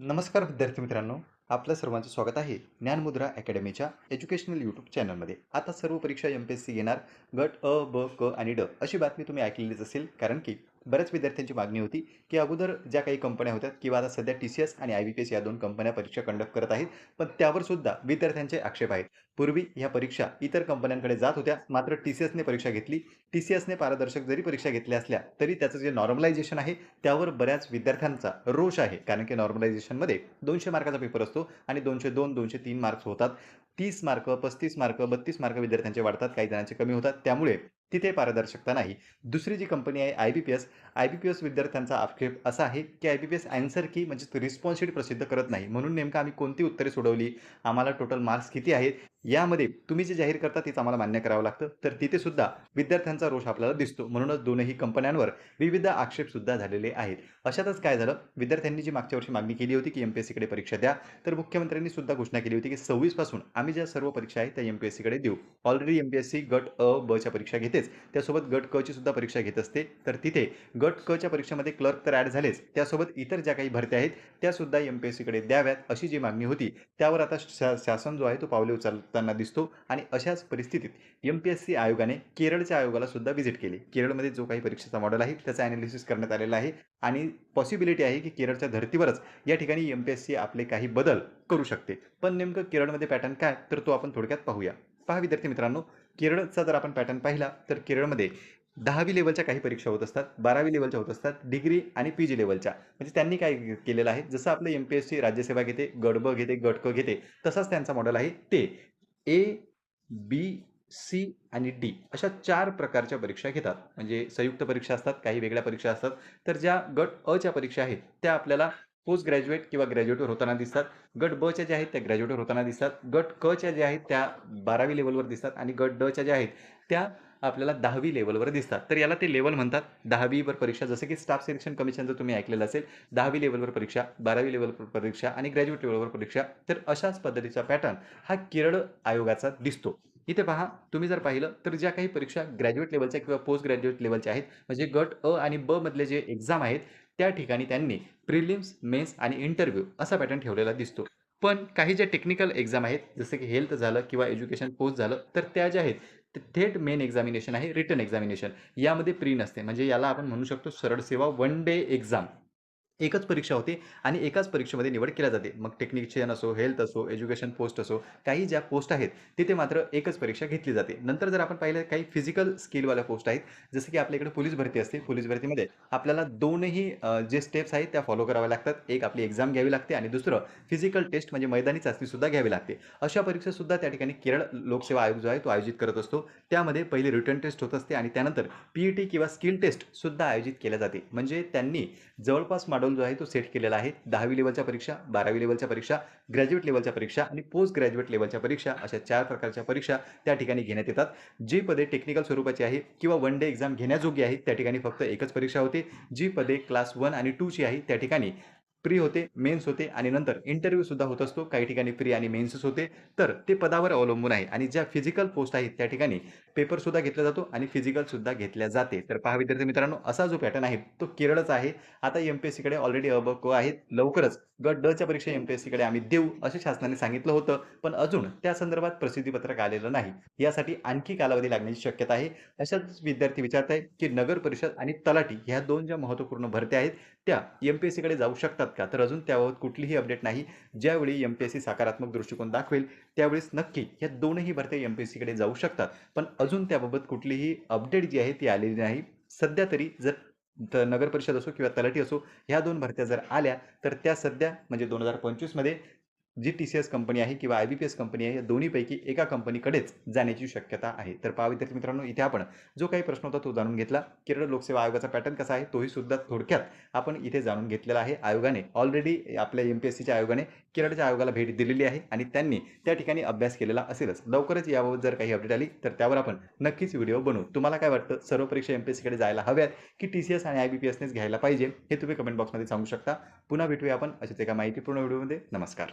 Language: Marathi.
नमस्कार विद्यार्थी मित्रांनो आपलं सर्वांचं स्वागत आहे ज्ञानमुद्रा अकॅडमीच्या एज्युकेशनल यूट्यूब चॅनलमध्ये. आता सर्व परीक्षा एम पी एस सी घेणार गट अ ब क आणि ड अशी बातमी तुम्ही ऐकलेलीच असेल कारण की बऱ्याच विद्यार्थ्यांची मागणी होती की अगोदर ज्या काही कंपन्या होत्या किंवा आता सध्या टी सी एस आणि आय बी पी एस या दोन कंपन्या परीक्षा कंडक्ट करत आहेत पण त्यावर सुद्धा विद्यार्थ्यांचे आक्षेप आहेत. पूर्वी ह्या परीक्षा इतर कंपन्यांकडे जात होत्या मात्र टी सी एसने परीक्षा घेतली. टी सी एसने पारदर्शक जरी परीक्षा घेतल्या असल्या तरी त्याचं जे नॉर्मलायझेशन आहे त्यावर बऱ्याच विद्यार्थ्यांचा रोष आहे. कारण की नॉर्मलायझेशनमध्ये दोनशे मार्काचा पेपर असतो आणि दोनशे दोन दोनशे तीन मार्क्स होतात. तीस मार्क पस्तीस मार्क बत्तीस मार्क विद्यार्थ्यांचे वाढतात काही जणांचे कमी होतात. त्यामुळे तिथे पारदर्शकता नाही. दुसरी जी कंपनी आहे I B P S I B P S विद्यार्थ्यांचा आक्षेप असा आहे की I B P S answer key म्हणजे रिस्पॉन्स शीट प्रसिद्ध करत नाही. म्हणून नेमकं आम्ही कोणती उत्तरे सोडवली? आम्हाला टोटल मार्क्स किती आहेत? यामध्ये तुम्ही जे जाहीर करता तेच आम्हाला मान्य करावं लागतं. तर तिथे सुद्धा विद्यार्थ्यांचा रोष आपल्याला दिसतो. म्हणूनच दोनही कंपन्यांवर विविध आक्षेप सुद्धा झालेले आहेत. अशातच काय झालं? विद्यार्थ्यांनी जी मागच्या वर्षी मागणी केली होती की एम पी एस सीकडे परीक्षा द्या तर मुख्यमंत्र्यांनी सुद्धा घोषणा केली होती की सव्वीसपासून आम्ही ज्या सर्व परीक्षा आहेत त्या एम पी एस सीकडे देऊ. Already M P S C गट अ बच्या परीक्षा परीक्षा घेतेच त्यासोबत गट क ची सुद्धा परीक्षा घेत असते. तर तिथे गट क च्या परीक्षेमध्ये क्लर्क तर ॲड झालेच. त्यासोबत इतर ज्या काही भरत्या आहेत त्यासुद्धा एम पी एस सीकडे द्याव्यात अशी जी मागणी होती त्यावर आता शा शासन जो आहे तो पावले उचलताना दिसतो आणि अशाच परिस्थितीत एम पी एस सी आयोगाने केरळच्या आयोगाला सुद्धा व्हिजिट केली. केरळमध्ये जो काही परीक्षेचा मॉडेल आहे त्याचं ॲनालिसिस करण्यात आलेला आहे आणि पॉसिबिलिटी आहे की केरळच्या धर्तीवरच या ठिकाणी एम पी एस सी आपले काही बदल करू शकते. पण नेमकं केरळमध्ये पॅटर्न काय तर तो आपण थोडक्यात पाहूया. पहा विद्यार्थी मित्रांनो केरळचा जर आपण पॅटर्न पाहिला तर केरळमध्ये दहावी लेवलच्या काही परीक्षा होत असतात बारावी लेवलच्या होत असतात डिग्री आणि पी जी लेवलच्या म्हणजे त्यांनी काय केलेलं आहे? जसं आपलं एम पी एस सी राज्यसेवा घेते गडब घेते गटक घेते तसाच त्यांचा मॉडेल आहे ते. ए बी सी आणि डी अशा चार प्रकारच्या परीक्षा घेतात. म्हणजे संयुक्त परीक्षा असतात काही वेगळ्या परीक्षा असतात. तर ज्या गट अच्या परीक्षा आहेत त्या आपल्याला पोस्ट ग्रॅज्युएट किंवा ग्रॅज्युएटवर होताना दिसतात. गट बच्या ज्या आहेत त्या ग्रॅज्युएटवर होताना दिसतात. गट क च्या ज्या आहेत त्या बारावी लेवलवर दिसतात आणि गट डच्या ज्या आहेत त्या आपल्याला दहावी लेवलवर दिसतात. तर याला ते लेवल म्हणतात. दहावीवर परीक्षा जसं की स्टाफ सिलेक्शन कमिशन जर तुम्ही ऐकलेलं असेल दहावी लेवलवर परीक्षा बारावी लेवलवर परीक्षा आणि ग्रॅज्युएट लेवलवर परीक्षा तर अशाच पद्धतीचा पॅटर्न हा केरळ आयोगाचा दिसतो. इथे पहा तुम्ही जर पाहिलं तर ज्या काही परीक्षा ग्रॅज्युएट लेवलच्या किंवा पोस्ट ग्रॅज्युएट लेवलच्या आहेत म्हणजे गट अ आणि ब मधले जे एक्झाम आहेत त्या ठिकाणी त्यांनी प्रिलिम्स मेन्स आणि इंटरव्ह्यू असा पॅटर्न ठेवलेला दिसतो. पण काही ज्या टेक्निकल एक्झाम आहेत जसं की हेल्थ झालं किंवा एज्युकेशन पोस्ट झालं तर त्या ज्या आहेत ते थेट मेन एक्झामिनेशन आहे रिटर्न एक्झामिनेशन यामध्ये प्री नसते. म्हणजे याला आपण म्हणू शकतो सरळ सेवा वन डे एक्झाम एकच परीक्षा होते आणि एकाच परीक्षेमध्ये निवड केल्या जाते. मग टेक्निशियन असो हेल्थ असो एज्युकेशन पोस्ट असो काही ज्या पोस्ट आहेत तिथे मात्र एकच परीक्षा घेतली जाते. नंतर जर आपण पाहिलं काही फिजिकल स्किलवाल्या पोस्ट आहेत जसं की आपल्या इकडे पोलीस भरती असते. पोलीस भरतीमध्ये आपल्याला दोनही जे स्टेप्स आहेत त्या फॉलो कराव्या लागतात. एक आपली एक्झाम घ्यावी लागते आणि दुसरं फिजिकल टेस्ट म्हणजे मैदानी चाचणीसुद्धा घ्यावी लागते. अशा परीक्षासुद्धा त्या ठिकाणी केरळ लोकसेवा आयोग जो आहे तो आयोजित करत असतो. त्यामध्ये पहिली रिटर्न टेस्ट होत असते आणि त्यानंतर पी ई टी किंवा स्किल टेस्टसुद्धा आयोजित केल्या जाते. म्हणजे त्यांनी जवळपास मॉडेल जो आहे तो सेट केलेला आहे. दहावी लेवलच्या परीक्षा बारावी लेवलच्या परीक्षा ग्रॅज्युएट लेवलच्या परीक्षा आणि पोस्ट ग्रॅज्युएट लेवलच्या परीक्षा अशा चार प्रकारच्या परीक्षा त्या ठिकाणी घेण्यात येतात. जी पदे टेक्निकल स्वरूपाची आहे किंवा वन डे एक्झाम घेण्याजोगी आहेत त्या ठिकाणी फक्त एकच परीक्षा होते. जी पदे क्लास वन आणि टूची आहे त्या ठिकाणी. प्री होते मेन्स होते आणि नंतर इंटरव्ह्यू सुद्धा होत असतो. काही ठिकाणी प्री आणि मेन्सच होते. तर ते पदावर अवलंबून आहे आणि ज्या फिजिकल पोस्ट आहेत त्या ठिकाणी पेपर सुद्धा घेतला जातो आणि फिजिकल सुद्धा घेतल्या जाते. तर पहा विद्यार्थी मित्रांनो असा जो पॅटर्न आहे तो केरळचा आहे. आता एम पी एस सीकडे ऑलरेडी अबको आहेत. लवकरच गट ड च्या परीक्षा एम पी एस सीकडे आम्ही देऊ असं शासनाने सांगितलं होतं. पण अजून त्या संदर्भात प्रसिद्धीपत्रक आलेलं नाही. यासाठी आणखी कालावधी लागण्याची शक्यता आहे. अशाच विद्यार्थी विचारत आहे की नगर परिषद आणि तलाठी ह्या दोन ज्या महत्त्वपूर्ण भरत्या आहेत त्या एम पी एस सीकडे जाऊ शकतात का तर अजून त्याबाबत कुठलीही अपडेट नाही. ज्यावेळी एम पी एस सी सकारात्मक दृष्टिकोन दाखवेल त्यावेळेस नक्की या दोनही भरत्या एम पी एस सीकडे जाऊ शकतात. पण अजून त्याबाबत कुठलीही अपडेट जी आहे ती आलेली नाही. सध्या तरी जर तर नगर परिषद असो किंवा तलाठी असो ह्या दोन भरत्या जर आल्या तर त्या सध्या म्हणजे दोन हजार पंचवीसमध्ये जी टी सी एस कंपनी आहे किंवा I B P S company आहे या दोन्हीपैकी एका कंपनीकडेच जाण्याची शक्यता आहे. तर पहा विद्यार्थी मित्रांनो इथे आपण जो काही प्रश्न होता तो जाणून घेतला. केरळ लोकसेवा आयोगाचा पॅटर्न कसा आहे तोही सुद्धा थोडक्यात आपण इथे जाणून घेतलेला आहे. आयोगाने ऑलरेडी आपल्या एम पी एस सीच्या आयोगाने केरळच्या आयोगाला भेट दिलेली आहे आणि त्यांनी त्या ठिकाणी अभ्यास केलेला असेलच. लवकरच याबाबत जर काही अपडेट आली तर त्यावर आपण नक्कीच व्हिडिओ बनवू. तुम्हाला काय वाटतं? सर्व परीक्षा एम पी एस सीकडे जायला हव्यात की टी सी एस आणि आय बी पी एसनेच घ्यायला पाहिजे हे तुम्ही कमेंट बॉक्समध्ये सांगू शकता. पुन्हा भेटूया आपण अशाच एका माहितीपूर्ण व्हिडिओमध्ये नमस्कार.